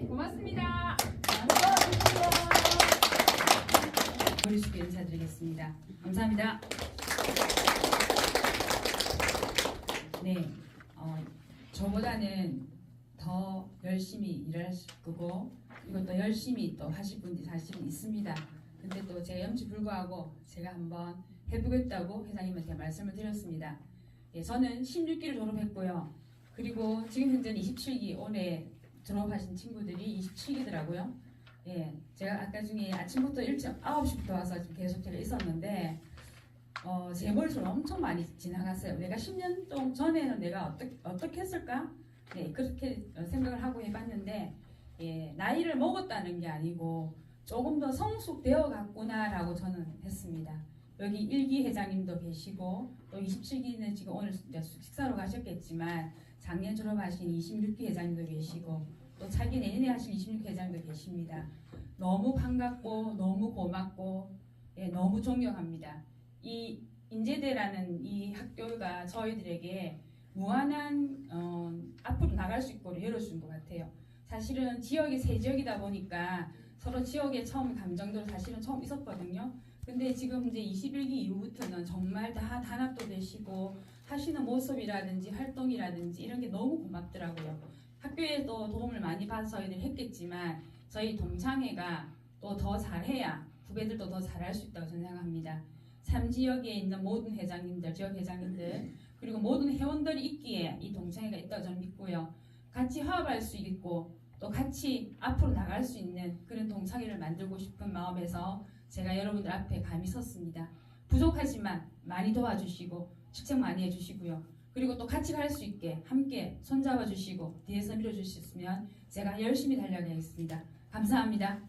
네, 고맙습니다. 머리 숙여 인사드리겠습니다. 감사합니다. 네, 어, 저보다는 더 열심히 일할 거고 그리고 또 열심히 또 하실 분들이 사실은 있습니다. 근데 또 제가 염치 불구하고 제가 한번 해보겠다고 회장님한테 말씀을 드렸습니다. 예, 저는 16기를 졸업했고요. 그리고 지금 현재는 27기 올해 졸업하신 친구들이 27기더라고요. 예, 제가 아까 중에 아침부터 일찍 9시부터 와서 계속 제가 있었는데 어, 제 머릿속에 엄청 많이 지나갔어요. 내가 10년 동 전에는 내가 어떻게, 어떻게 했을까? 네, 그렇게 생각을 하고 해봤는데 예, 나이를 먹었다는 게 아니고 조금 더 성숙되어 갔구나라고 저는 했습니다. 여기 일기 회장님도 계시고 또 27기는 지금 오늘 식사로 가셨겠지만 작년 졸업하신 26기 회장님도 계시고 또 차기 내년에 하실 26기 회장도 계십니다. 너무 반갑고 너무 고맙고 예, 너무 존경합니다. 이 인제대라는 이 학교가 저희들에게 무한한 어, 앞으로 나갈 수 있도록 열어준 것 같아요. 사실은 지역이 세 지역이다 보니까 서로 지역에 처음 감정도 사실은 처음 있었거든요. 근데 지금 이제 21기 이후부터는 정말 다 단합도 되시고 하시는 모습이라든지 활동이라든지 이런 게 너무 고맙더라고요. 학교에도 도움을 많이 받아서 저희들 했겠지만 저희 동창회가 또 더 잘해야 후배들도 더 잘할 수 있다고 저는 생각합니다. 3지역에 있는 모든 회장님들, 지역 회장님들 그리고 모든 회원들이 있기에 이 동창회가 있다고 저는 믿고요. 같이 화합할 수 있고 또 같이 앞으로 나갈 수 있는 그런 동창회를 만들고 싶은 마음에서 제가 여러분들 앞에 감히 섰습니다. 부족하지만 많이 도와주시고 축제 많이 해주시고요. 그리고 또 같이 갈 수 있게 함께 손잡아 주시고 뒤에서 밀어 주셨으면 제가 열심히 달려가겠습니다. 감사합니다.